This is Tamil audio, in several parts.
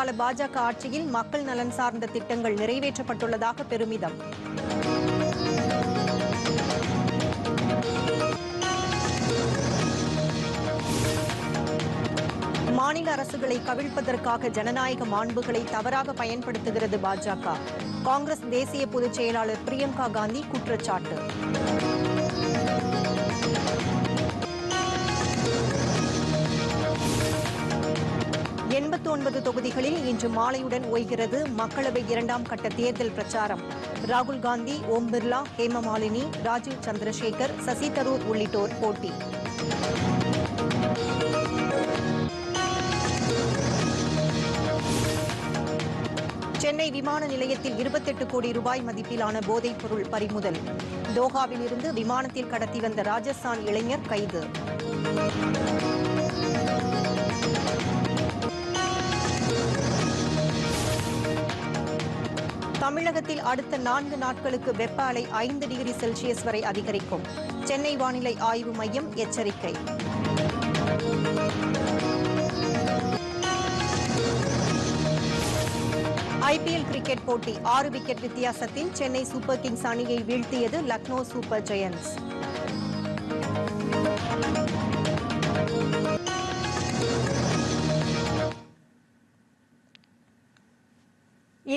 கால பாஜக ஆட்சியில் மக்கள் நலன் சார்ந்த திட்டங்கள் நிறைவேற்றப்பட்டுள்ளதாக பெருமிதம். மாநில அரசுகளை கவிழ்ப்பதற்காக ஜனநாயக மாண்புகளை தவறாக பயன்படுத்துகிறது பாஜக. காங்கிரஸ் தேசிய பொதுச் செயலாளர் பிரியங்கா காந்தி குற்றச்சாட்டு. ஒன்பது தொகுதிகளில் இன்று மாலையுடன் ஓய்கிறது மக்களவை இரண்டாம் கட்ட தேர்தல் பிரச்சாரம். ராகுல் காந்தி ஓம் பிர்லா ஹேமமாலினி ராஜீவ் சந்திரசேகர் சசி தரூர் உள்ளிட்டோர் போட்டி. சென்னை விமான நிலையத்தில் இருபத்தெட்டு கோடி ரூபாய் மதிப்பிலான போதைப் பொருள் பறிமுதல். தோஹாவில் இருந்து விமானத்தில் கடத்தி வந்த ராஜஸ்தான் இளைஞர் கைது. தமிழகத்தில் அடுத்த நான்கு நாட்களுக்கு வெப்ப அலை ஐந்து டிகிரி செல்சியஸ் வரை அதிகரிக்கும். சென்னை வானிலை ஆய்வு மையம் எச்சரிக்கை. ஐபிஎல் கிரிக்கெட் போட்டி ஆறு விக்கெட் வித்தியாசத்தில் சென்னை சூப்பர் கிங்ஸ் அணியை வீழ்த்தியது லக்னோ சூப்பர் ஜெயன்ஸ்.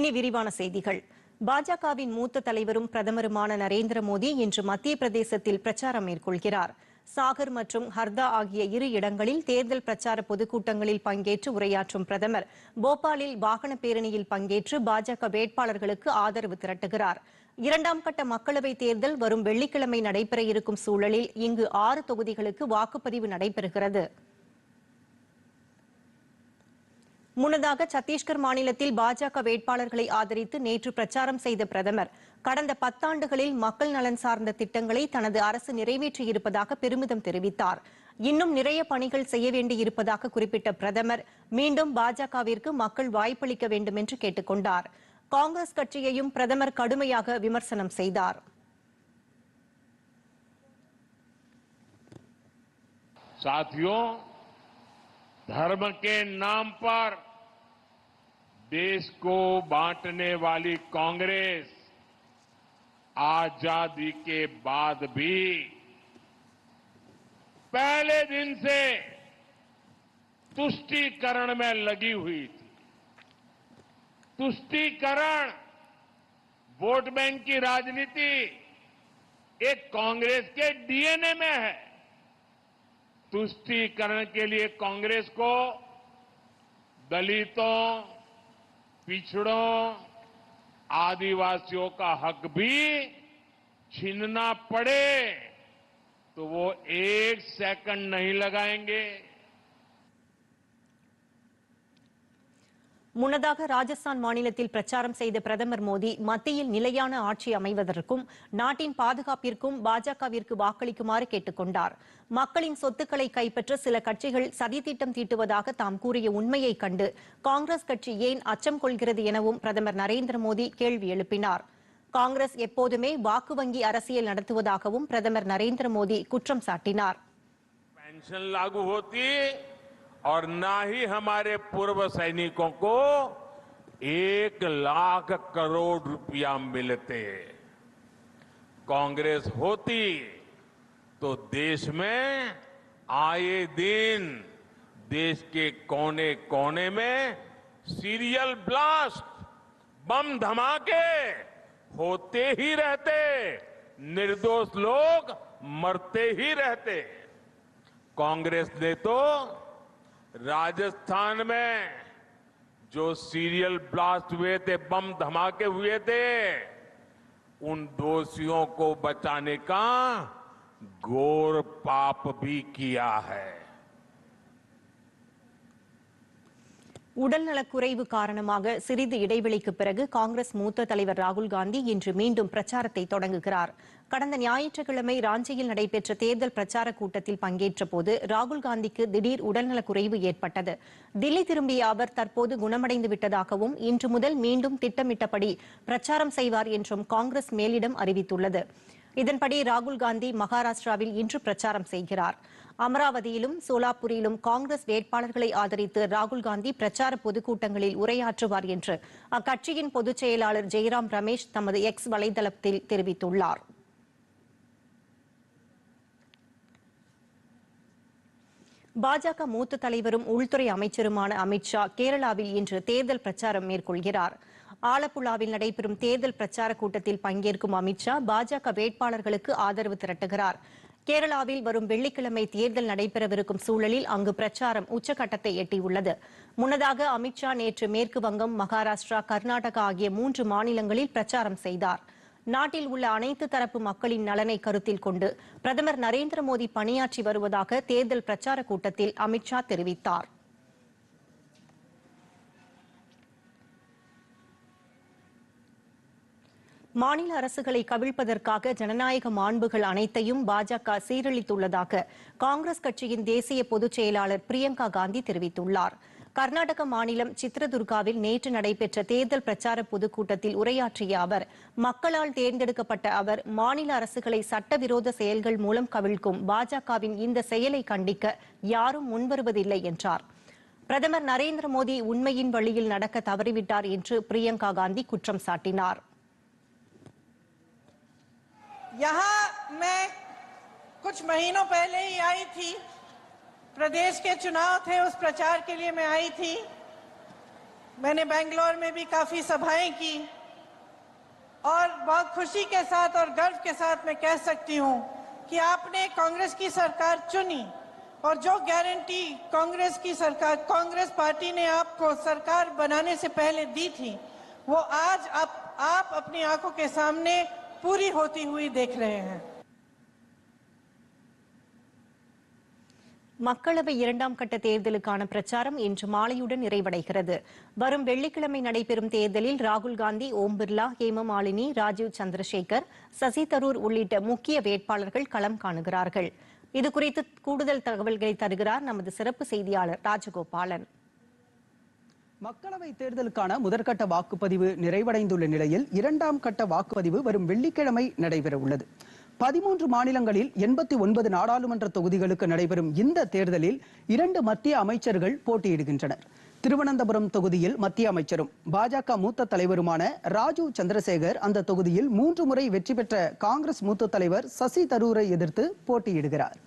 இனி விரிவான செய்திகள். பாஜகவின் மூத்த தலைவரும் பிரதமருமான நரேந்திர மோடி இன்று மத்திய பிரதேசத்தில் பிரச்சாரம் மேற்கொள்கிறார். சாகர் மற்றும் ஹர்தா ஆகிய இரு இடங்களில் தேர்தல் பிரச்சார பொதுக்கூட்டங்களில் பங்கேற்று உரையாற்றும் பிரதமர். போபாலில் வாகன பேரணியில் பங்கேற்று பாஜக வேட்பாளர்களுக்கு ஆதரவு திரட்டுகிறார். இரண்டாம் கட்ட மக்களவைத் தேர்தல் வரும் வெள்ளிக்கிழமை நடைபெற இருக்கும் சூழலில் இங்கு ஆறு தொகுதிகளுக்கு வாக்குப்பதிவு நடைபெறுகிறது. முன்னதாக சத்தீஸ்கர் மாநிலத்தில் பாஜக வேட்பாளர்களை ஆதரித்து நேற்று பிரச்சாரம் செய்த பிரதமர் கடந்த பத்தாண்டுகளில் மக்கள் நலன் சார்ந்த திட்டங்களை தனது அரசு நிறைவேற்றியிருப்பதாக பெருமிதம் தெரிவித்தார் இன்னும் நிறைய பணிகள் செய்ய வேண்டியிருப்பதாக குறிப்பிட்ட பிரதமர் மீண்டும் பாஜகவிற்கு மக்கள் வாய்ப்பளிக்க வேண்டும் என்று கேட்டுக் கொண்டார் காங்கிரஸ் கட்சியையும் பிரதமர் கடுமையாக விமர்சனம் செய்தார் साथियों धर्म के नाम पर देश को बांटने वाली कांग्रेस आज़ादी के बाद भी पहले दिन से तुष्टीकरण में लगी हुई थी। तुष्टीकरण, वोट बैंक की राजनीति एक कांग्रेस के डीएनए में है। तुष्टीकरण के लिए कांग्रेस को दलितों पिछड़ों आदिवासियों का हक भी छीनना पड़े तो वो एक सेकंड नहीं लगाएँगे। முன்னதாக ராஜஸ்தான் மாநிலத்தில் பிரச்சாரம் செய்த பிரதமர் மோடி மத்தியில் நிலையான ஆட்சி அமைவதற்கும் நாட்டின் பாதுகாப்பிற்கும் பாஜகவிற்கு வாக்களிக்குமாறு கேட்டுக்கொண்டார். மக்களின் சொத்துக்களை கைப்பற்ற சில கட்சிகள் சதித்திட்டம் தீட்டுவதாக தாம் கூறிய உண்மையை கண்டு காங்கிரஸ் கட்சி ஏன் அச்சம் கொள்கிறது எனவும் பிரதமர் நரேந்திர மோடி கேள்வி எழுப்பினார். காங்கிரஸ் எப்போதுமே வாக்கு வங்கி அரசியல் நடத்துவதாகவும் பிரதமர் நரேந்திர மோடி குற்றம் சாட்டினார். और ना ही हमारे पूर्व सैनिकों को एक लाख करोड़ रुपया मिलते। कांग्रेस होती तो देश में आए दिन देश के कोने कोने में सीरियल ब्लास्ट, बम धमाके होते ही रहते, निर्दोष लोग मरते ही रहते। कांग्रेस ने तो राजस्थान में जो सीरियल ब्लास्ट हुए थे, बम धमाके हुए थे, उन दोषियों को बचाने का घोर पाप भी किया है। உடல்நலக்குறைவு காரணமாக சிறிது இடைவெளிக்கு பிறகு காங்கிரஸ் மூத்த தலைவர் ராகுல் காந்தி இன்று மீண்டும் பிரச்சாரத்தை தொடங்குகிறார். கடந்த ஞாயிற்றுக்கிழமை ராஞ்சியில் நடைபெற்ற தேர்தல் பிரச்சார கூட்டத்தில் பங்கேற்ற போது ராகுல் காந்திக்கு திடீர் உடல்நலக்குறைவு ஏற்பட்டது. தில்லி திரும்பிய அவர் தற்போது குணமடைந்து விட்டதாகவும் இன்று முதல் மீண்டும் திட்டமிட்டபடி பிரச்சாரம் செய்வார் என்றும் காங்கிரஸ் மேலிடம் அறிவித்துள்ளது. இதன்படி ராகுல் காந்தி மகாராஷ்டிராவில் இன்று பிரச்சாரம் செய்கிறார். அமராவதியிலும் சோலாப்பூரிலும் காங்கிரஸ் வேட்பாளர்களை ஆதரித்து ராகுல் காந்தி பிரச்சார பொதுக்கூட்டங்களில் உரையாற்றுவார் என்று அக்கட்சியின் பொதுச் செயலாளர் ஜெய்ராம் ரமேஷ் தமது எக்ஸ் வலைதளத்தில் தெரிவித்துள்ளார். பாஜக மூத்த தலைவரும் உள்துறை அமைச்சருமான அமித்ஷா கேரளாவில் இன்று தேர்தல் பிரச்சாரம் மேற்கொள்கிறார். ஆலப்புழாவில் நடைபெறும் தேர்தல் பிரச்சார கூட்டத்தில் பங்கேற்கும் அமித்ஷா பாஜக வேட்பாளர்களுக்கு ஆதரவு திரட்டுகிறார். கேரளாவில் வரும் வெள்ளிக்கிழமை தேர்தல் நடைபெறவிருக்கும் சூழலில் அங்கு பிரச்சாரம் உச்சகட்டத்தை எட்டியுள்ளது. முன்னதாக அமித்ஷா நேற்று மேற்கு வங்கம் மகாராஷ்டிரா கர்நாடகா ஆகிய மூன்று மாநிலங்களில் பிரச்சாரம் செய்தார். நாட்டில் உள்ள அனைத்து தரப்பு மக்களின் நலனை கருத்தில் கொண்டு பிரதமர் நரேந்திர மோடி பணியாற்றி வருவதாக தேர்தல் பிரச்சார கூட்டத்தில் அமித்ஷா தெரிவித்தார். மாநில அரசுகளை கவிழ்ப்பதற்காக ஜனநாயக மாண்புகள் அனைத்தையும் பாஜக சீரழித்துள்ளதாக காங்கிரஸ் கட்சியின் தேசிய பொதுச் செயலாளர் பிரியங்கா காந்தி தெரிவித்துள்ளார். கர்நாடக மாநிலம் சித்ரதுர்காவில் நேற்று நடைபெற்ற தேர்தல் பிரச்சார பொதுக்கூட்டத்தில் உரையாற்றிய அவர் மக்களால் தேர்ந்தெடுக்கப்பட்ட அவர் மாநில அரசுகளை சட்டவிரோத செயல்கள் மூலம் கவிழ்க்கும் பாஜகவின் இந்த செயலை கண்டிக்க யாரும் முன்வருவதில்லை என்றார். பிரதமர் நரேந்திர மோடி உண்மையின் வழியில் நடக்க தவறிவிட்டார் என்று பிரியங்கா காந்தி குற்றம் சாட்டினார். यहाँ मैं कुछ महीनों पहले ही आई थी। प्रदेश के चुनाव थे उस प्रचार के लिए मैं आई थी। मैंने बेंगलोर में भी काफ़ी सभाएँ की और बहुत खुशी के साथ और गर्व के साथ मैं कह सकती हूँ कि आपने कांग्रेस की सरकार चुनी और जो गारंटी कांग्रेस की सरकार कांग्रेस पार्टी ने आपको सरकार बनाने से पहले दी थी वो आज आप, आप अपनी आँखों के सामने पूरी होती हुई देख रहे हैं மக்களவை இரண்டாம் கட்ட தேர்தலுக்கான பிரச்சாரம் இன்று மாலையுடன் நிறைவடைகிறது வரும் வெள்ளிக்கிழமை நடைபெறும் தேர்தலில் ராகுல் காந்தி ஓம் பிர்லா ஹேமமாலினி ராஜீவ் சந்திரசேகர் சசி தரூர் உள்ளிட்ட முக்கிய வேட்பாளர்கள் களம் காணுகிறார்கள் இதுகுறித்து கூடுதல் தகவல்களை தருகிறார் நமது சிறப்பு செய்தியாளர் ராஜகோபாலன் மக்களவை தேர்தலுக்கான முதற்கட்ட வாக்குப்பதிவு நிறைவடைந்துள்ள நிலையில் இரண்டாம் கட்ட வாக்குப்பதிவு வரும் வெள்ளிக்கிழமை நடைபெற உள்ளது பதிமூன்று மாநிலங்களில் எண்பத்தி ஒன்பது நாடாளுமன்ற தொகுதிகளுக்கு நடைபெறும் இந்த தேர்தலில் இரண்டு மத்திய அமைச்சர்கள் போட்டியிடுகின்றனர். திருவனந்தபுரம் தொகுதியில் மத்திய அமைச்சரும் பாஜக மூத்த தலைவருமான ராஜீவ் சந்திரசேகர் அந்த தொகுதியில் மூன்று முறை வெற்றி பெற்ற காங்கிரஸ் மூத்த தலைவர் சசி தரூரை எதிர்த்து போட்டியிடுகிறார்.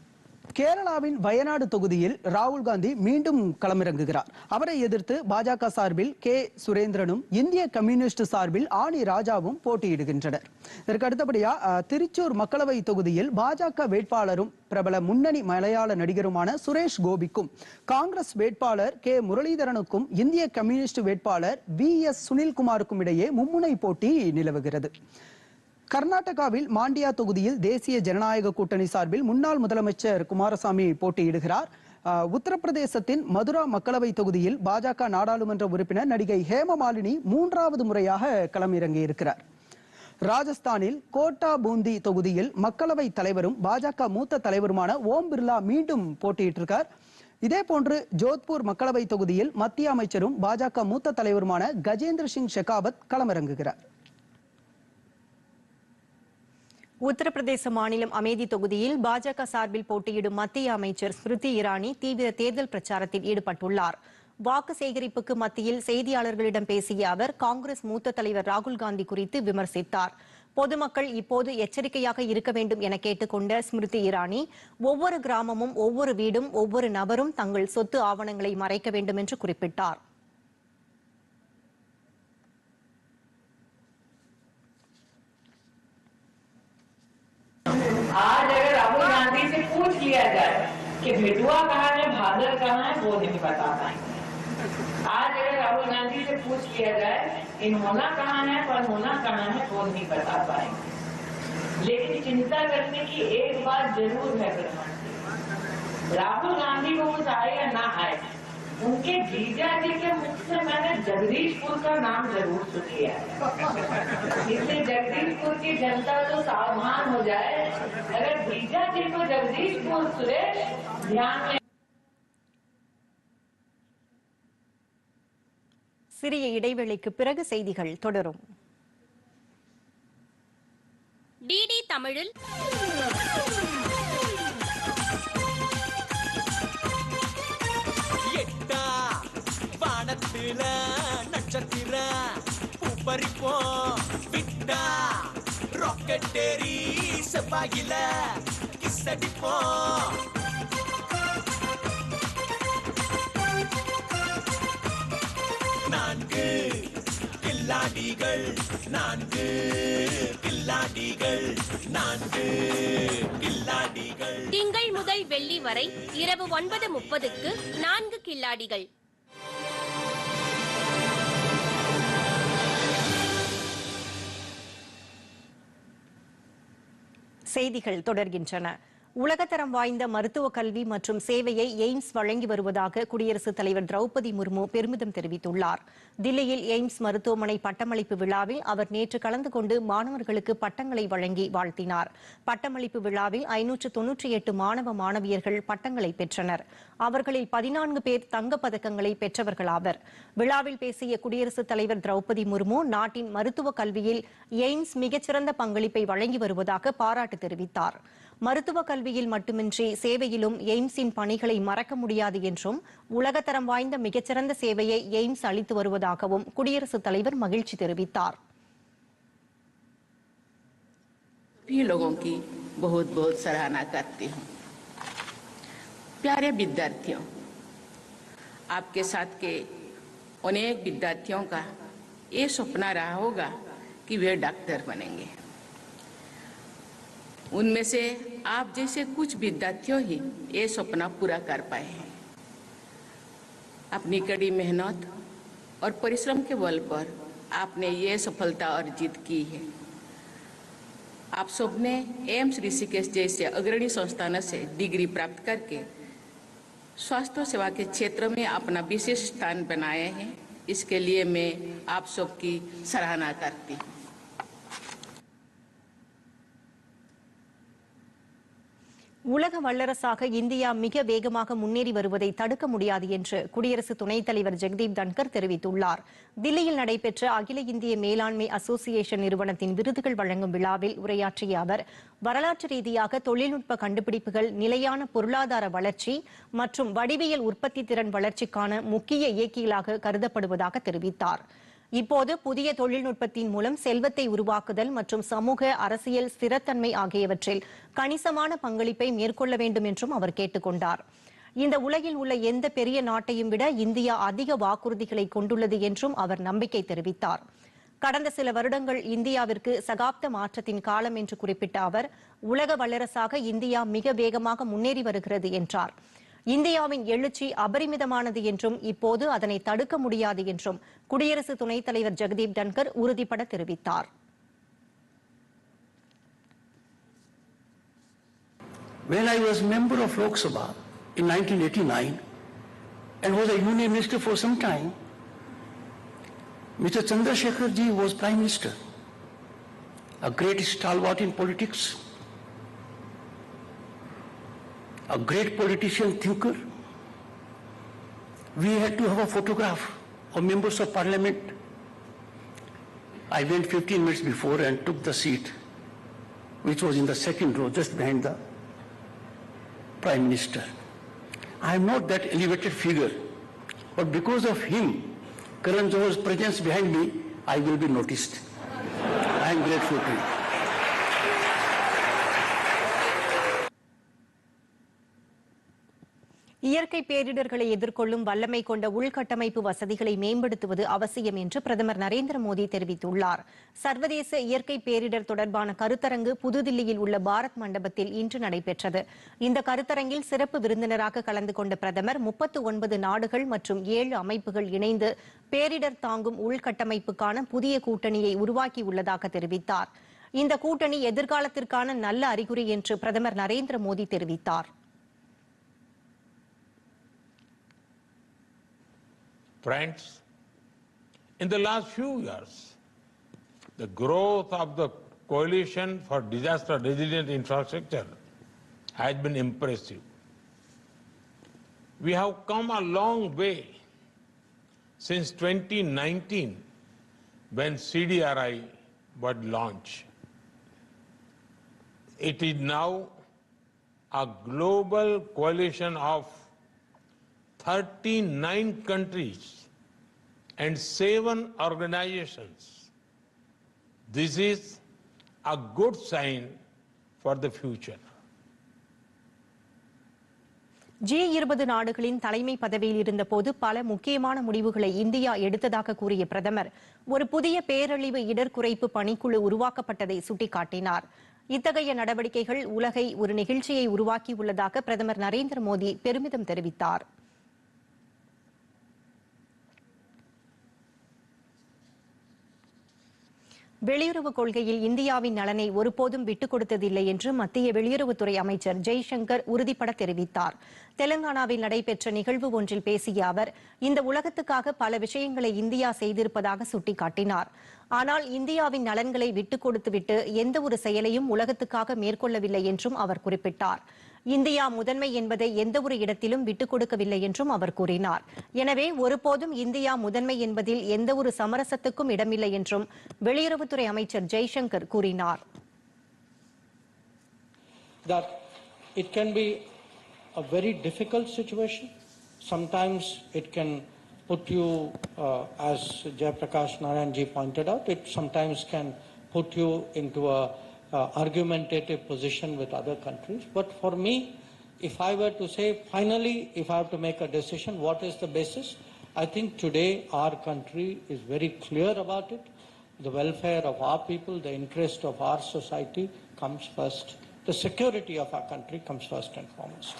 கேரளாவின் வயநாடு தொகுதியில் ராகுல் காந்தி மீண்டும் களமிறங்குகிறார். அவரை எதிர்த்து பாஜக சார்பில் கே. சுரேந்திரனும் இந்திய கம்யூனிஸ்ட் சார்பில் ஆனி ராஜாவும் போட்டியிடுகின்றனர். இதற்கு அடுத்தபடியா திருச்சூர் மக்களவை தொகுதியில் பாஜக வேட்பாளரும் பிரபல முன்னணி மலையாள நடிகருமான சுரேஷ் கோபிக்கும் காங்கிரஸ் வேட்பாளர் கே. முரளிதரனுக்கும் இந்திய கம்யூனிஸ்ட் வேட்பாளர் வி. எஸ். சுனில்குமாருக்கும் இடையே மும்முனை போட்டி நிலவுகிறது. கர்நாடகாவில் மாண்டியா தொகுதியில் தேசிய ஜனநாயக கூட்டணி சார்பில் முன்னாள் முதலமைச்சர் குமாரசாமி போட்டியிடுகிறார். உத்தரப்பிரதேசத்தின் மதுரா மக்களவை தொகுதியில் பாஜக நாடாளுமன்ற உறுப்பினர் நடிகை ஹேமமாலினி மூன்றாவது முறையாக களமிறங்கியிருக்கிறார் ராஜஸ்தானில் கோட்டா பூந்தி தொகுதியில் மக்களவை தலைவரும் பாஜக மூத்த தலைவருமான ஓம் பிர்லா மீண்டும் போட்டியிட்டிருக்கார். இதே போன்று ஜோத்பூர் மக்களவை தொகுதியில் மத்திய அமைச்சரும் பாஜக மூத்த தலைவருமான கஜேந்திர சிங் ஷெகாவத் களமிறங்குகிறார். உத்தரப்பிரதேச மாநிலம் அமேதி தொகுதியில் பாஜக சார்பில் போட்டியிடும் மத்திய அமைச்சர் ஸ்மிருதி இரானி தீவிர தேர்தல் பிரச்சாரத்தில் ஈடுபட்டுள்ளார். வாக்கு சேகரிப்புக்கு மத்தியில் செய்தியாளர்களிடம் பேசிய அவர் காங்கிரஸ் மூத்த தலைவர் ராகுல் காந்தி குறித்து விமர்சித்தார். பொதுமக்கள் இப்போது எச்சரிக்கையாக இருக்க வேண்டும் என கேட்டுக்கொண்ட ஸ்மிருதி இரானி ஒவ்வொரு கிராமமும் ஒவ்வொரு வீடும் ஒவ்வொரு நபரும் தங்கள் சொத்து ஆவணங்களை மறைக்க வேண்டும் என்று குறிப்பிட்டார். आज अगर राहुल गांधी से पूछ लिया जाए कि भेटुआ कहाँ है भादर कहाँ है, वो नहीं बता पाएँगे। आज अगर राहुल गांधी से पूछ लिया जाए इन्होना कहाँ है, पर होना कहाँ है, वो नहीं बता पाएँगे। लेकिन चिंता करने की एक बात ज़रूर है राहुल गांधी को कुछ आए या ना आए उनके जीजा जी के मुख से मैंने जगदीशपुर का नाम जरूर सुन लिया है इसलिए जगदीशपुर की जनता तो सावधान हो जाए अगर जीजा जी को जगदीशपुर सुरेश ध्यान में சிறிய இடைவெளிக்கு பிறகு செய்திகள் தொடரும் டிடி தமிழில் வானத்துல நட்சத்திர பூப்பறிப்போம் விட்டா. ராக்கெட் ஏறி செவ்வாயில கிஸ் அடிப்போம் நான்கு கில்லாடிகள் நான்கு கில்லாடிகள் நான்கு கில்லாடிகள். திங்கள் முதல் வெள்ளி வரை இரவு ஒன்பது முப்பதுக்கு நான்கு கில்லாடிகள். செய்திகள் தொடர்கின்றன. உலகத்தரம் வாய்ந்த மருத்துவ கல்வி மற்றும் சேவையை எய்ம்ஸ் வழங்கி வருவதாக குடியரசுத் தலைவர் திரௌபதி முர்மு பெருமிதம் தெரிவித்துள்ளார். தில்லியில் எய்ம்ஸ் மருத்துவமனை பட்டமளிப்பு விழாவில் அவர் நேற்று கலந்து கொண்டு மாணவர்களுக்கு பட்டங்களை வழங்கி வாழ்த்தினார். பட்டமளிப்பு விழாவில் ஐநூற்று தொன்னூற்றி எட்டு மாணவ மாணவியர்கள் பட்டங்களை பெற்றனர். அவர்களில் பதினான்கு பேர் தங்கப் பதக்கங்களை பெற்றவர்களாவர். விழாவில் பேசிய குடியரசுத் தலைவர் திரௌபதி முர்மு நாட்டின் மருத்துவ கல்வியில் எய்ம்ஸ் மிகச்சிறந்த பங்களிப்பை வழங்கி வருவதாக பாராட்டு தெரிவித்தார். மருத்துவ கல்வியில் மட்டுமின்றி சேவையிலும் எய்ம்ஸின் பணிகளை மறக்க முடியாது என்றும் உலகத்தரம் வாய்ந்த மிகச்சிறந்த சேவையை எய்ம்ஸ் அளித்து வருவதாகவும் குடியரசுத் தலைவர் மகிழ்ச்சி தெரிவித்தார் भी लोगों की बहुत बहुत सराहना करती हूँ प्यारे विद्यार्थियों आपके साथ के अनेक विद्यार्थियों का ये सपना रहा होगा कि वे डॉक्टर बनेंगे उनमें से आप जैसे कुछ विद्यार्थियों ही ये सपना पूरा कर पाए हैं। अपनी कड़ी मेहनत और परिश्रम के बल पर आपने ये सफलता अर्जित की है। आप सबने एम्स ऋषिकेश जैसे अग्रणी संस्थानों से डिग्री प्राप्त करके स्वास्थ्य सेवा के क्षेत्र में अपना विशेष स्थान बनाए हैं। इसके लिए मैं आप सबकी सराहना करती हूँ। உலக வல்லரசாக இந்தியா மிக வேகமாக முன்னேறி வருவதை தடுக்க முடியாது என்று குடியரசு துணைத் தலைவர் ஜெகதீப் தன்கர் தெரிவித்துள்ளார். தில்லியில் நடைபெற்ற அகில இந்திய மேலாண்மை அசோசியேஷன் நிறுவனத்தின் விருதுகள் வழங்கும் விழாவில் உரையாற்றிய அவர் வரலாற்று ரீதியாக தொழில்நுட்ப கண்டுபிடிப்புகள் நிலையான பொருளாதார வளர்ச்சி மற்றும் வடிவியல் உற்பத்தி திறன் வளர்ச்சிக்கான முக்கிய இயக்கிகளாக கருதப்படுவதாக தெரிவித்தார். இப்போது புதிய தொழில்நுட்பத்தின் மூலம் செல்வத்தை உருவாக்குதல் மற்றும் சமூக அரசியல் ஸ்திரத்தன்மை ஆகியவற்றில் கணிசமான பங்களிப்பை மேற்கொள்ள வேண்டும் என்றும் அவர் கேட்டுக்கொண்டார் இந்த உலகில் உள்ள எந்த பெரிய நாட்டையும் விட இந்தியா அதிக வாக்குறுதிகளை கொண்டுள்ளது என்றும் அவர் நம்பிக்கை தெரிவித்தார். கடந்த சில வருடங்கள் இந்தியாவிற்கு சகாப்த மாற்றத்தின் காலம் என்று குறிப்பிட்ட அவர் உலக வல்லரசாக இந்தியா மிக வேகமாக முன்னேறி வருகிறது என்றார். இந்தியாவின் எழுச்சி அபரிமிதமானது என்றும் இப்போது அதனை தடுக்க முடியாது என்றும் குடியரசு துணைத் தலைவர் ஜெகதீப் தன்கர் உறுதிபட தெரிவித்தார் When I was member of Lok Sabha in 1989 and was a union minister for some time, Mr. Chandrasekhar ji was prime minister, a great stalwart in politics, a great politician thinker. We had to have a photograph of members of parliament. I went 15 minutes before and took the seat, which was in the second row, just behind the Prime Minister. I am not that elevated figure, but because of him, Karan Johar's presence behind me, I will be noticed. I am grateful to him. இயற்கை பேரிடர்களை எதிர்கொள்ளும் வல்லமை கொண்ட உள்கட்டமைப்பு வசதிகளை மேம்படுத்துவது அவசியம் என்று பிரதமர் நரேந்திர மோடி தெரிவித்துள்ளார். சர்வதேச இயற்கை பேரிடர் தொடர்பான கருத்தரங்கு புதுதில்லியில் உள்ள பாரத் மண்டபத்தில் இன்று நடைபெற்றது. இந்த கருத்தரங்கில் சிறப்பு விருந்தினராக கலந்து கொண்ட பிரதமர் முப்பத்து ஒன்பது நாடுகள் மற்றும் ஏழு அமைப்புகள் இணைந்து பேரிடர் தாங்கும் உள்கட்டமைப்புக்கான புதிய கூட்டணியை உருவாக்கியுள்ளதாக தெரிவித்தார். இந்த கூட்டணி எதிர்காலத்திற்கான நல்ல அறிகுறி என்று பிரதமர் நரேந்திர மோடி தெரிவித்தார். Friends, in the last few years, the growth of the Coalition for Disaster Resilient Infrastructure has been impressive. We have come a long way since 2019 when CDRI was launched. It is now a global coalition of 39 countries and 7 organizations. This is a good sign for the future. G இருபது நாடுகளின் தலைமை பதவியில் இருந்தபோது பல முக்கியமான முடிவுகளை இந்தியா எடுத்ததாக கூறிய பிரதமர் ஒரு புதிய பேரழிவு இடர் குறைப்பு பணிக்குழு உருவாக்கப்பட்டதை சுட்டிக்காட்டினார் இத்தகைய நடவடிக்கைகள் உலகை ஒரு நிகழ்ச்சியை உருவாக்கியுள்ளதாக பிரதமர் நரேந்திர மோடி பெருமிதம் தெரிவித்தார் வெளியுறவு கொள்கையில் இந்தியாவின் நலனை ஒருபோதும் விட்டுக் கொடுத்ததில்லை என்று மத்திய வெளியுறவுத்துறை அமைச்சர் ஜெய்சங்கர் உறுதிபட தெரிவித்தார். தெலங்கானாவில் நடைபெற்ற நிகழ்வு ஒன்றில் பேசிய அவர் இந்த உலகத்துக்காக பல விஷயங்களை இந்தியா செய்திருப்பதாக சுட்டிக்காட்டினார். ஆனால் இந்தியாவின் நலன்களை விட்டுக் கொடுத்துவிட்டு எந்த ஒரு செயலையும் உலகத்துக்காக மேற்கொள்ளவில்லை என்றும் அவர் குறிப்பிட்டார். இந்தியா முதன்மை என்பதை எந்த ஒரு இடத்திலும் விட்டுக் கொடுக்கவில்லை என்றும் அவர் கூறினார் எனவே ஒருபோதும் இந்தியா முதன்மை என்பதில் எந்த ஒரு சமரசத்துக்கும் இடமில்லை என்றும் வெளியுறவுத்துறை அமைச்சர் ஜெய்சங்கர் கூறினார் that it can be a very difficult situation. Sometimes it can put you, uh, as Jayaprakash Narayanji pointed out, it sometimes can put you into a uh, argumentative position with other countries. But for me, if I were to say finally, if I have to make a decision, what is the basis? I think today our country is very clear about it. The welfare of our people, the interest of our society comes first. The security of our country comes first and foremost.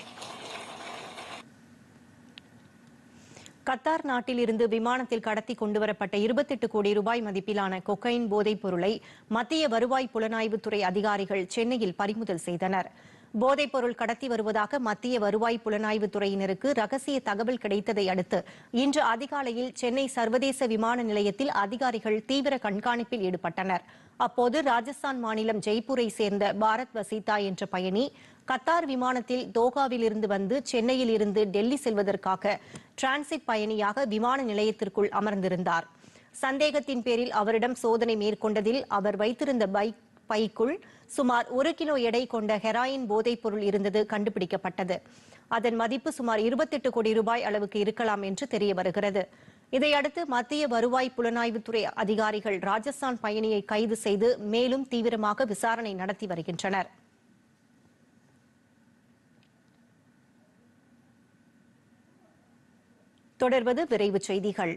Qatar நாட்டில் இருந்து விமானத்தில் கடத்தி கொண்டுவரப்பட்ட இருபத்தெட்டு கோடி ரூபாய் மதிப்பிலான கொக்கைன் போதைப் பொருளை மத்திய வருவாய் புலனாய்வுத்துறை அதிகாரிகள் சென்னையில் பறிமுதல் செய்தனர். போதைப் பொருள் கடத்தி வருவதாக மத்திய வருவாய் புலனாய்வுத் துறையினருக்கு ரகசிய தகவல் கிடைத்ததை அடுத்து இன்று அதிகாலையில் சென்னை சர்வதேச விமான நிலையத்தில் அதிகாரிகள் தீவிர கண்காணிப்பில் ஈடுபட்டனர். அப்போது ராஜஸ்தான் மாநிலம் ஜெய்ப்பூரை சேர்ந்த பாரத் வசீதா என்ற பயணி கத்தார் விமானத்தில் தோகாவில் இருந்து வந்து சென்னையில் இருந்து டெல்லி செல்வதற்காக டிரான்சிட் பயணியாக விமான நிலையத்திற்குள் அமர்ந்திருந்தார். சந்தேகத்தின் பேரில் அவரிடம் சோதனை மேற்கொண்டதில் அவர் வைத்திருந்த பைக் பைக்குள் சுமார் ஒரு கிலோ எடை கொண்ட ஹெராயின் போதைப் பொருள் இருந்தது கண்டுபிடிக்கப்பட்டது. அதன் மதிப்பு சுமார் இருபத்தெட்டு கோடி ரூபாய் அளவுக்கு இருக்கலாம் என்று தெரிய வருகிறது இதையடுத்து மத்திய வருவாய் புலனாய்வுத்துறை அதிகாரிகள் ராஜஸ்தான் பயணியை கைது செய்து மேலும் தீவிரமாக விசாரணை நடத்தி வருகின்றனர். தொடர்வது விரைவுச் செய்திகள்.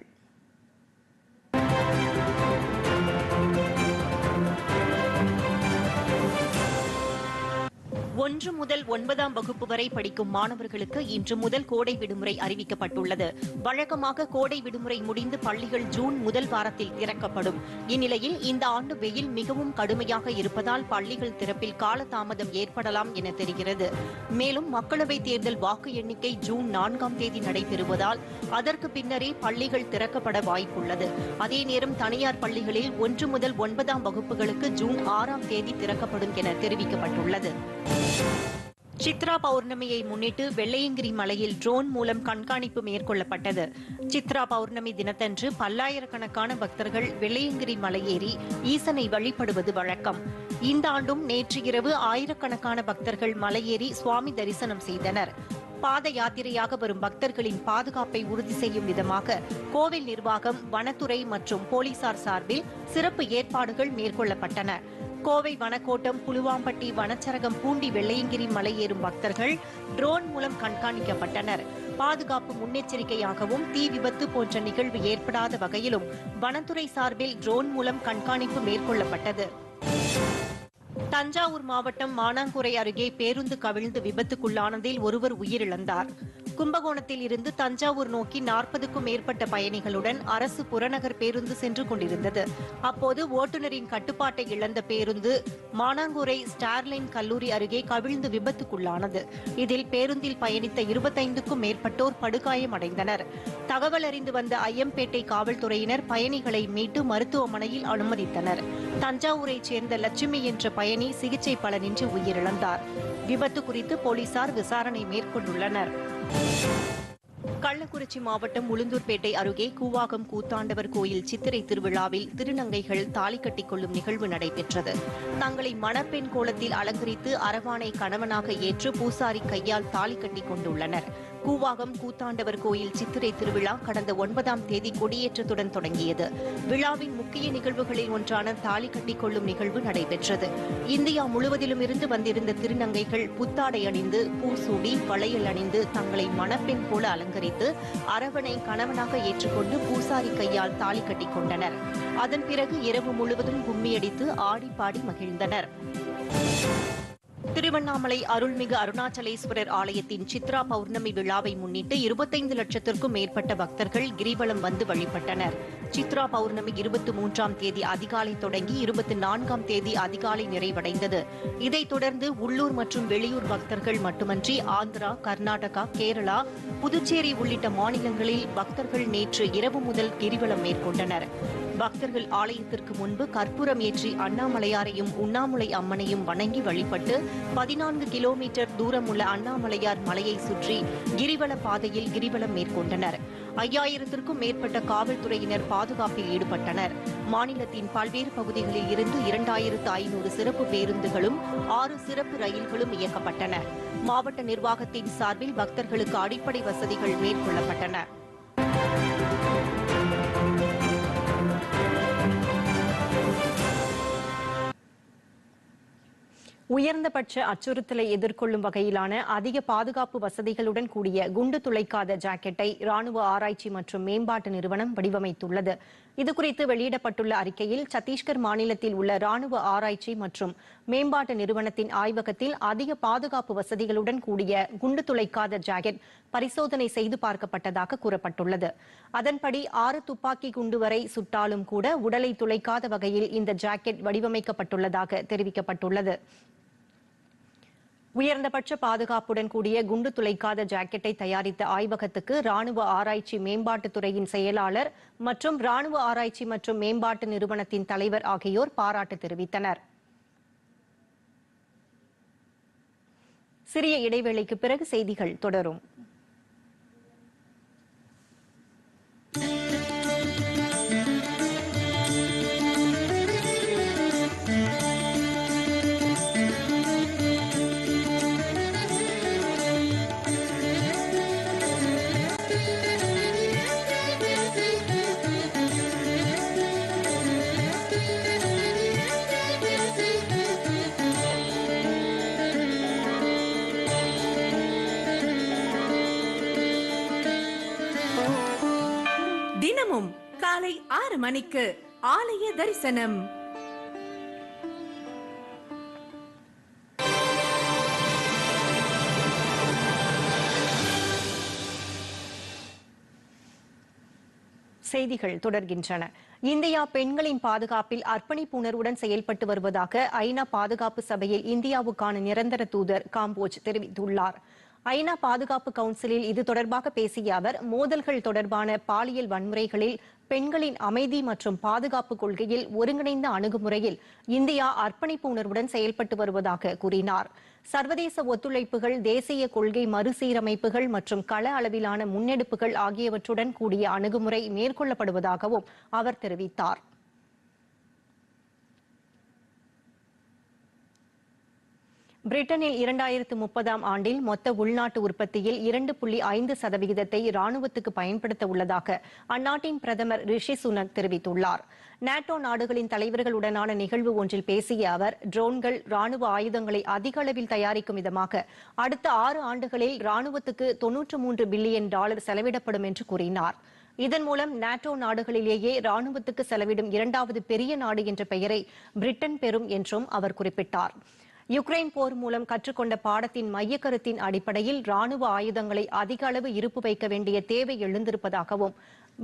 ஒன்று முதல் ஒன்பதாம் வகுப்பு வரை படிக்கும் மாணவர்களுக்கு இன்று முதல் கோடை விடுமுறை அறிவிக்கப்பட்டுள்ளது. வழக்கமாக கோடை விடுமுறை முடிந்து பள்ளிகள் ஜூன் முதல் வாரத்தில் திறக்கப்படும். இந்நிலையில் இந்த ஆண்டு வெயில் மிகவும் கடுமையாக இருப்பதால் பள்ளிகள் திறப்பில் காலதாமதம் ஏற்படலாம் என தெரிகிறது. மேலும் மக்களவைத் தேர்தல் வாக்கு எண்ணிக்கை ஜூன் நான்காம் தேதி நடைபெறுவதால் அதற்கு பின்னரே பள்ளிகள் திறக்கப்பட வாய்ப்புள்ளது. அதே நேரம் தனியார் பள்ளிகளில் ஒன்று முதல் ஒன்பதாம் வகுப்புகளுக்கு ஜூன் ஆறாம் தேதி திறக்கப்படும் என தெரிவிக்கப்பட்டுள்ளது. சித்ரா பௌர்ணமியை முன்னிட்டு வெள்ளையங்கிரி மலையில் ட்ரோன் மூலம் கண்காணிப்பு மேற்கொள்ளப்பட்டது. சித்ரா பௌர்ணமி தினத்தன்று பல்லாயிரக்கணக்கான பக்தர்கள் வெள்ளையங்கிரி மலையேறி ஈசனை வழிபடுவது வழக்கம். இந்த ஆண்டும் நேற்று இரவு ஆயிரக்கணக்கான பக்தர்கள் மலையேறி சுவாமி தரிசனம் செய்தனர். பாத யாத்திரையாக வரும் பக்தர்களின் பாதுகாப்பை உறுதி செய்யும் விதமாக கோவில் நிர்வாகம் வனத்துறை மற்றும் போலீசார் சார்பில் சிறப்பு ஏற்பாடுகள் மேற்கொள்ளப்பட்டன. கோவை வனக்கோட்டம் புலுவாம்பட்டி வனச்சரகம் பூண்டி வெள்ளையங்கிரி மலையேறும் பக்தர்கள் ட்ரோன் மூலம் கண்காணிக்கப்பட்டனர். பாதுகாப்பு முன்னெச்சரிக்கையாகவும் தீ விபத்து போன்ற நிகழ்வு ஏற்படாத வகையிலும் வனத்துறை சார்பில் ட்ரோன் மூலம் கண்காணிப்பு மேற்கொள்ளப்பட்டது. தஞ்சாவூர் மாவட்டம் மானாங்குறை அருகே பேருந்து கவிழ்ந்து விபத்துக்குள்ளானதில் ஒருவர் உயிரிழந்தார். கும்பகோணத்தில் இருந்து தஞ்சாவூர் நோக்கி நாற்பதுக்கும் மேற்பட்ட பயணிகளுடன் அரசு புறநகர் பேருந்து சென்று கொண்டிருந்தது. அப்போது ஓட்டுநரின் கட்டுப்பாட்டை இழந்த பேருந்து மானாங்குறை ஸ்டார்லைன் கல்லூரி அருகே கவிழ்ந்து விபத்துக்குள்ளானது. இதில் பேருந்தில் பயணித்த இருபத்தைந்துக்கும் மேற்பட்டோர் படுகாயமடைந்தனர். தகவல் அறிந்து வந்த ஐயம்பேட்டை காவல்துறையினர் பயணிகளை மீட்டு மருத்துவமனையில் அனுமதித்தனர். தஞ்சாவூரைச் சேர்ந்த லட்சுமி என்ற பயணி சிகிச்சை பலனின்றி உயிரிழந்தார். விபத்து குறித்து போலீசார் விசாரணை மேற்கொண்டுள்ளனர். கள்ளக்குறிச்சி மாவட்டம் உளுந்தூர்பேட்டை அருகே கூவாகம் கூத்தாண்டவர் கோயில் சித்திரை திருவிழாவில் திருநங்கைகள் தாலி கட்டிக் கொள்ளும் நிகழ்வு நடைபெற்றது. தங்களை மணப்பெண் கோலத்தில் அலங்கரித்து அரவானை கணவனாக ஏற்று பூசாரி கையால் தாலி கட்டிக் கொண்டுள்ளனர். கூவாகம் கூத்தாண்டவர் கோயில் சித்திரை திருவிழா கடந்த ஒன்பதாம் தேதி கொடியேற்றத்துடன் தொடங்கியது. விழாவின் முக்கிய நிகழ்வுகளில் ஒன்றான தாலி கட்டிக்கொள்ளும் நிகழ்வு நடைபெற்றது. இந்தியா முழுவதிலும் இருந்து வந்திருந்த திருநங்கைகள் புத்தாடை அணிந்து பூசூடி வளையல் அணிந்து தங்களை மணப்பெண் போல அலங்கரித்து அரவணை கணவனாக ஏற்றுக்கொண்டு பூசாரி கையால் தாலி கட்டிக் கொண்டனர். அதன் பிறகு இரவு முழுவதும் கும்மியடித்து ஆடி பாடி மகிழ்ந்தனர். திருவண்ணாமலை அருள்மிகு அருணாச்சலேஸ்வரர் ஆலயத்தின் சித்ரா பௌர்ணமி விழாவை முன்னிட்டு இருபத்தைந்து லட்சத்திற்கும் மேற்பட்ட பக்தர்கள் கிரிவலம் வந்து வழிபட்டனர். சித்ரா பௌர்ணமி இருபத்தி மூன்றாம் தேதி அதிகாலை தொடங்கி இருபத்தி நான்காம் தேதி அதிகாலை நிறைவடைந்தது. இதைத் தொடர்ந்து உள்ளூர் மற்றும் வெளியூர் பக்தர்கள் மட்டுமன்றி ஆந்திரா கர்நாடகா கேரளா புதுச்சேரி உள்ளிட்ட மாநிலங்களில் பக்தர்கள் நேற்று இரவு முதல் கிரிவலம் மேற்கொண்டனர். பக்தர்கள் ஆலயத்திற்கு முன்பு கற்பூரம் ஏற்றி அண்ணாமலையாரையும் உண்ணாமுலை அம்மனையும் வணங்கி வழிபட்டு பதினான்கு கிலோமீட்டர் தூரம் உள்ள அண்ணாமலையார் மலையை சுற்றி கிரிவல பாதையில் கிரிவலம் மேற்கொண்டனர். ஐயாயிரத்திற்கும் மேற்பட்ட காவல்துறையினர் பாதுகாப்பில் ஈடுபட்டனர். மாநிலத்தின் பல்வேறு பகுதிகளில் இருந்து இரண்டாயிரத்து ஐநூறு சிறப்பு பேருந்துகளும் ஆறு சிறப்பு ரயில்களும் இயக்கப்பட்டன. மாவட்ட நிர்வாகத்தின் சார்பில் பக்தர்களுக்கு அடிப்படை வசதிகள் மேற்கொள்ளப்பட்டன. உயர்ந்தபட்ச அச்சுறுத்தலை எதிர்கொள்ளும் வகையிலான அதிக பாதுகாப்பு வசதிகளுடன் கூடிய குண்டு துளைக்காத ஜாக்கெட்டை ராணுவ ஆராய்ச்சி மற்றும் மேம்பாட்டு நிறுவனம் வடிவமைத்துள்ளது. இதுகுறித்து வெளியிடப்பட்டுள்ள அறிக்கையில் சத்தீஸ்கர் மாநிலத்தில் உள்ள ராணுவ ஆராய்ச்சி மற்றும் மேம்பாட்டு நிறுவனத்தின் ஆய்வகத்தில் அதிக பாதுகாப்பு வசதிகளுடன் கூடிய குண்டு துளைக்காத ஜாக்கெட் பரிசோதனை செய்து பார்க்கப்பட்டதாக கூறப்பட்டுள்ளது. அதன்படி ஆறு துப்பாக்கி குண்டு வரை சுட்டாலும் கூட உடலை துளைக்காத வகையில் இந்த ஜாக்கெட் வடிவமைக்கப்பட்டுள்ளதாக தெரிவிக்கப்பட்டுள்ளது. உயர்ந்தபட்ச பாதுகாப்புடன் கூடிய குண்டு துளைக்காத ஜாக்கெட்டை தயாரித்த ஆய்வகத்துக்கு ராணுவ ஆராய்ச்சி மேம்பாட்டுத்துறையின் செயலாளர் மற்றும் ராணுவ ஆராய்ச்சி மற்றும் மேம்பாட்டு நிறுவனத்தின் தலைவர் ஆகியோர் பாராட்டு தெரிவித்தனர். சிறிய இடைவேளைக்கு பிறகு செய்திகள் தொடரும். ஆறு மணிக்கு ஆலய தரிசனம். செய்திகள் தொடர்கின்றன. இந்தியா பெண்களின் பாதுகாப்பில் அர்ப்பணிப்பு உணர்வுடன் செயல்பட்டு வருவதாக ஐநா பாதுகாப்பு சபையில் இந்தியாவுக்கான நிரந்தர தூதர் காம்போஜ் தெரிவித்துள்ளார். ஐநா பாதுகாப்பு கவுன்சிலில் இது தொடர்பாக பேசிய அவர் மோதல்கள் தொடர்பான பாலியல் வன்முறைகளில் பெண்களின் அமைதி மற்றும் பாதுகாப்பு கொள்கையில் ஒருங்கிணைந்த அணுகுமுறையில் இந்தியா அர்ப்பணிப்பு உணர்வுடன் செயல்பட்டு வருவதாக கூறினார். சர்வதேச ஒத்துழைப்புகள் தேசிய கொள்கை மறுசீரமைப்புகள் மற்றும் கள அளவிலான முன்னெடுப்புகள் ஆகியவற்றுடன் கூடிய அணுகுமுறை மேற்கொள்ளப்படுவதாகவும் அவர் தெரிவித்தார். பிரிட்டனில் இரண்டாயிரத்து முப்பதாம் ஆண்டில் மொத்த உள்நாட்டு உற்பத்தியில் இரண்டு புள்ளி ஐந்து சதவிகிதத்தை ராணுவத்துக்கு பயன்படுத்த உள்ளதாக அந்நாட்டின் பிரதமர் ரிஷி சுனக் தெரிவித்துள்ளார். நாட்டோ நாடுகளின் தலைவர்களுடனான நிகழ்வு ஒன்றில் பேசிய அவர் ட்ரோன்கள் ராணுவ ஆயுதங்களை அதிக அளவில் தயாரிக்கும் விதமாக அடுத்த ஆறு ஆண்டுகளில் ராணுவத்துக்கு தொன்னூற்று மூன்று பில்லியன் டாலர் செலவிடப்படும் என்று கூறினார். இதன் மூலம் நாட்டோ நாடுகளிலேயே ராணுவத்துக்கு செலவிடும் இரண்டாவது பெரிய நாடு என்ற பெயரை பிரிட்டன் பெறும் என்றும் அவர் குறிப்பிட்டார். யுக்ரைன் போர் மூலம் கற்றுக்கொண்ட பாடத்தின் மையக்கருத்தின் அடிப்படையில் ராணுவ ஆயுதங்களை அதிக அளவு இருப்பு வைக்க வேண்டிய தேவை எழுந்திருப்பதாகவும்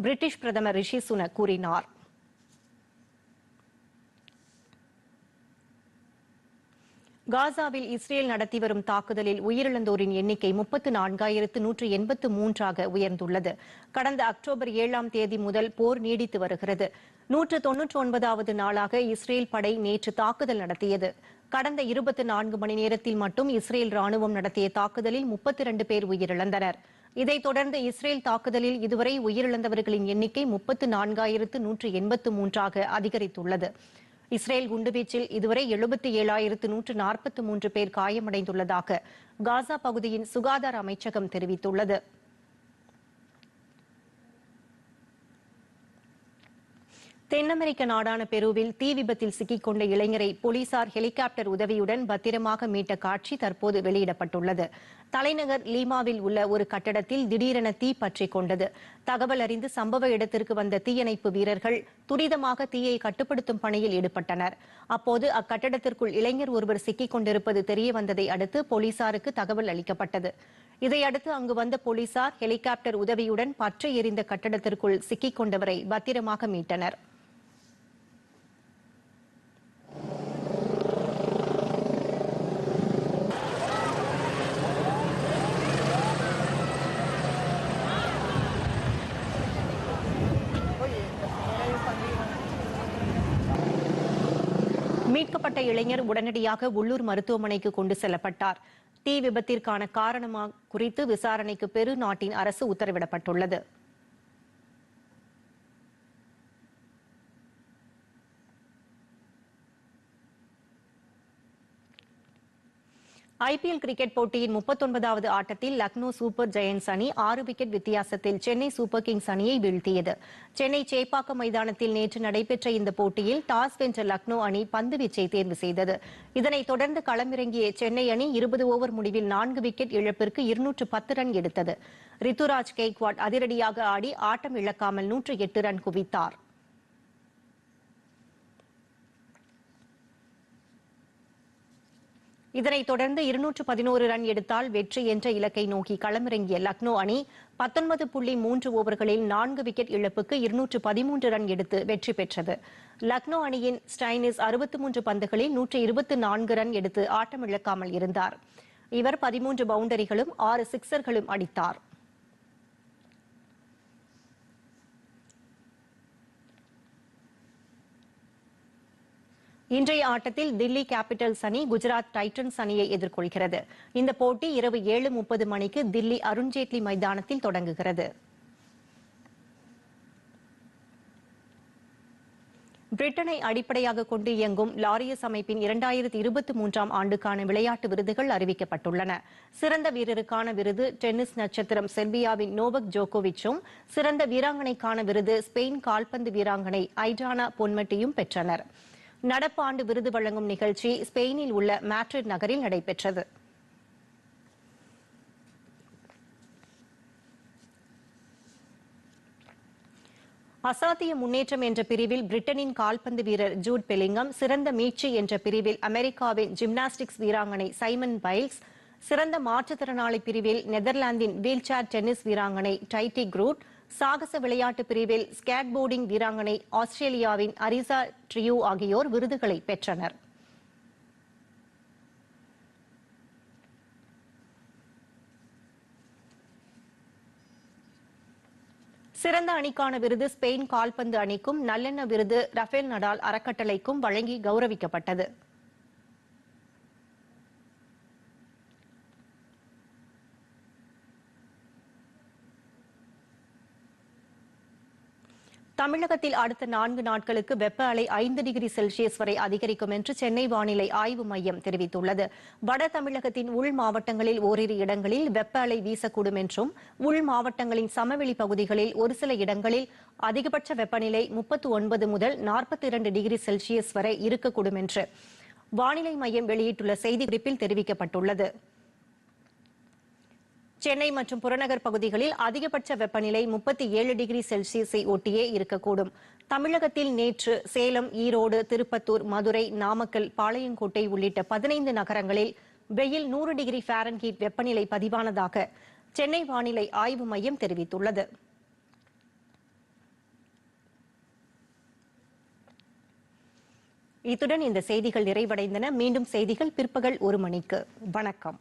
பிரிட்டிஷ் பிரதமர் ரிஷி சுனக் கூறினார். காசாவில் இஸ்ரேல் நடத்தி வரும் தாக்குதலில் உயிரிழந்தோரின் எண்ணிக்கை முப்பத்து நான்காயிரத்து நூற்று எண்பத்து மூன்றாக உயர்ந்துள்ளது. கடந்த அக்டோபர் ஏழாம் தேதி முதல் போர் நீடித்து வருகிறது. நூற்று தொன்னூற்று ஒன்பதாவது நாளாக இஸ்ரேல் படை நேற்று தாக்குதல் நடத்தியது. கடந்த இருபத்தி நான்கு மணி நேரத்தில் மட்டும் இஸ்ரேல் ராணுவம் நடத்திய தாக்குதலில் முப்பத்தி இரண்டு பேர் உயிரிழந்தனர். இதைத் தொடர்ந்து இஸ்ரேல் தாக்குதலில் இதுவரை உயிரிழந்தவர்களின் எண்ணிக்கை முப்பத்து நான்காயிரத்து நூற்று எண்பத்து மூன்றாக அதிகரித்துள்ளது. இஸ்ரேல் குண்டுவீச்சில் இதுவரை எழுபத்தி ஏழாயிரத்து நூற்று நாற்பத்தி மூன்று பேர் காயமடைந்துள்ளதாக காசா பகுதியின் சுகாதார அமைச்சகம் தெரிவித்துள்ளது. தென் அமெரிக்க நாடான பெருவில் தீ விபத்தில் சிக்கிக்கொண்ட இளைஞரை போலீசார் ஹெலிகாப்டர் உதவியுடன் பத்திரமாக மீட்ட காட்சி தற்போது வெளியிடப்பட்டுள்ளது. தலைநகர் லீமாவில் உள்ள ஒரு கட்டடத்தில் திடீரென தீ பற்றி கொண்டது. தகவல் அறிந்து சம்பவ இடத்திற்கு வந்த தீயணைப்பு வீரர்கள் துரிதமாக தீயை கட்டுப்படுத்தும் பணியில் ஈடுபட்டனர். அப்போது அக்கட்டடத்திற்குள் இளைஞர் ஒருவர் சிக்கிக் கொண்டிருப்பது தெரிய வந்ததை அடுத்து போலீசாருக்கு தகவல் அளிக்கப்பட்டது. இதையடுத்து அங்கு வந்த போலீசார் ஹெலிகாப்டர் உதவியுடன் பற்றி எரிந்த கட்டடத்திற்குள் சிக்கிக் கொண்டவரை பத்திரமாக மீட்டனர். மீட்கப்பட்ட இளைஞர் உடனடியாக உள்ளூர் மருத்துவமனைக்கு கொண்டு செல்லப்பட்டார். தீ விபத்திற்கான காரணமாக குறித்து விசாரணைக்கு பெரு நாட்டின் அரசு உத்தரவிடப்பட்டுள்ளது. ஐபிஎல் கிரிக்கெட் போட்டியின் முப்பத்தொன்பதாவது ஆட்டத்தில் லக்னோ சூப்பர் ஜெயன்ஸ் அணி ஆறு விக்கெட் வித்தியாசத்தில் சென்னை சூப்பர் கிங்ஸ் அணியை வீழ்த்தியது. சென்னை சேப்பாக்கம் மைதானத்தில் நேற்று நடைபெற்ற இந்த போட்டியில் டாஸ் வென்ற லக்னோ அணி பந்து வீச்சை தேர்வு செய்தது. இதனைத் தொடர்ந்து களமிறங்கிய சென்னை அணி இருபது ஓவர் முடிவில் நான்கு விக்கெட் இழப்பிற்கு இருநூற்று பத்து ரன் எடுத்தது. ரித்துராஜ் கெய்க்வாட் அதிரடியாக ஆடி ஆட்டம் இழக்காமல் நூற்று எட்டு ரன் குவித்தார். இதனைத் தொடர்ந்து இருநூற்று பதினோரு ரன் எடுத்தால் வெற்றி என்ற இலக்கை நோக்கி களமிறங்கிய லக்னோ அணி பத்தொன்பது புள்ளி மூன்று ஓவர்களில் நான்கு விக்கெட் இழப்புக்கு இருநூற்று பதிமூன்று ரன் எடுத்து வெற்றி பெற்றது. லக்னோ அணியின் ஸ்டைனிஸ் அறுபத்து மூன்று பந்துகளில் நூற்று இருபத்தி நான்கு ரன் எடுத்து ஆட்டமிழக்காமல் இருந்தார். இவர் பதிமூன்று பவுண்டரிகளும் ஆறு சிக்சர்களும் அடித்தார். இன்றைய ஆட்டத்தில் தில்லி கேபிட்டல்ஸ் அணி குஜராத் டைட்டன்ஸ் அணியை எதிர்கொள்கிறது. இந்த போட்டி இரவு ஏழு முப்பது மணிக்கு தில்லி அருண்ஜேட்லி மைதானத்தில் தொடங்குகிறது. பிரிட்டனை அடிப்படையாக கொண்டு இயங்கும் லாரியஸ் அமைப்பின் இரண்டாயிரத்தி இருபத்தி மூன்றாம் ஆண்டுக்கான விளையாட்டு விருதுகள் அறிவிக்கப்பட்டுள்ளன. சிறந்த வீரருக்கான விருது டென்னிஸ் நட்சத்திரம் செர்பியாவின் நோவக் ஜோகோவிச்சும் சிறந்த வீராங்கனைக்கான விருது ஸ்பெயின் கால்பந்து வீராங்கனை ஐடானா பொன்மட்டியும் பெற்றனர். நடப்பாண்டு விருது வழங்கும் நிகழ்ச்சி ஸ்பெயினில் உள்ள மேட்ரிட் நகரில் நடைபெற்றது. அசாத்திய முன்னேற்றம் என்ற பிரிவில் பிரிட்டனின் கால்பந்து வீரர் ஜூட் பெலிங்கம் சிறந்த மீட்சி என்ற பிரிவில் அமெரிக்காவின் ஜிம்னாஸ்டிக்ஸ் வீராங்கனை சைமன் பைல்ஸ் சிறந்த மாற்றுத்திறனாளி பிரிவில் நெதர்லாந்தின் வீல்சேர் டென்னிஸ் வீராங்கனை டைட்டி குரூட் சாகச விளையாட்டு பிரிவில் ஸ்கேட்போர்டிங் வீராங்கனை ஆஸ்திரேலியாவின் அரிசா ட்ரியூ ஆகியோர் விருதுகளை பெற்றனர். சிறந்த அணிக்கான விருது ஸ்பெயின் கால்பந்து அணிக்கும் நல்லெண்ண விருது ரஃபேல் நடால் அறக்கட்டளைக்கும் வழங்கி கௌரவிக்கப்பட்டது. தமிழகத்தில் அடுத்த நான்கு நாட்களுக்கு வெப்ப அலை ஐந்து டிகிரி செல்சியஸ் வரை அதிகரிக்கும் என்று சென்னை வானிலை ஆய்வு மையம் தெரிவித்துள்ளது. வட தமிழகத்தின் உள் மாவட்டங்களில் ஓரிரு இடங்களில் வெப்ப அலை வீசக்கூடும் என்றும் உள் மாவட்டங்களின் சமவெளி பகுதிகளில் ஒரு சில இடங்களில் அதிகபட்ச வெப்பநிலை முப்பத்து ஒன்பது முதல் நாற்பத்தி இரண்டு டிகிரி செல்சியஸ் வரை இருக்கக்கூடும் என்று வானிலை மையம் வெளியிட்டுள்ள செய்திக்குறிப்பில் தெரிவிக்கப்பட்டுள்ளது. சென்னை மற்றும் புறநகர் பகுதிகளில் அதிகபட்ச வெப்பநிலை முப்பத்தி ஏழு டிகிரி செல்சியஸை ஒட்டியே இருக்கக்கூடும். தமிழகத்தில் நேற்று சேலம் ஈரோடு திருப்பத்தூர் மதுரை நாமக்கல் பாளையங்கோட்டை உள்ளிட்ட பதினைந்து நகரங்களில் வெயில் நூறு டிகிரி ஃபாரன்ஹீட் வெப்பநிலை பதிவானதாக சென்னை வானிலை ஆய்வு மையம் தெரிவித்துள்ளது. இத்துடன் இந்த செய்திகள் நிறைவடைந்தன. மீண்டும் செய்திகள் பிற்பகல் ஒரு மணிக்கு. வணக்கம்.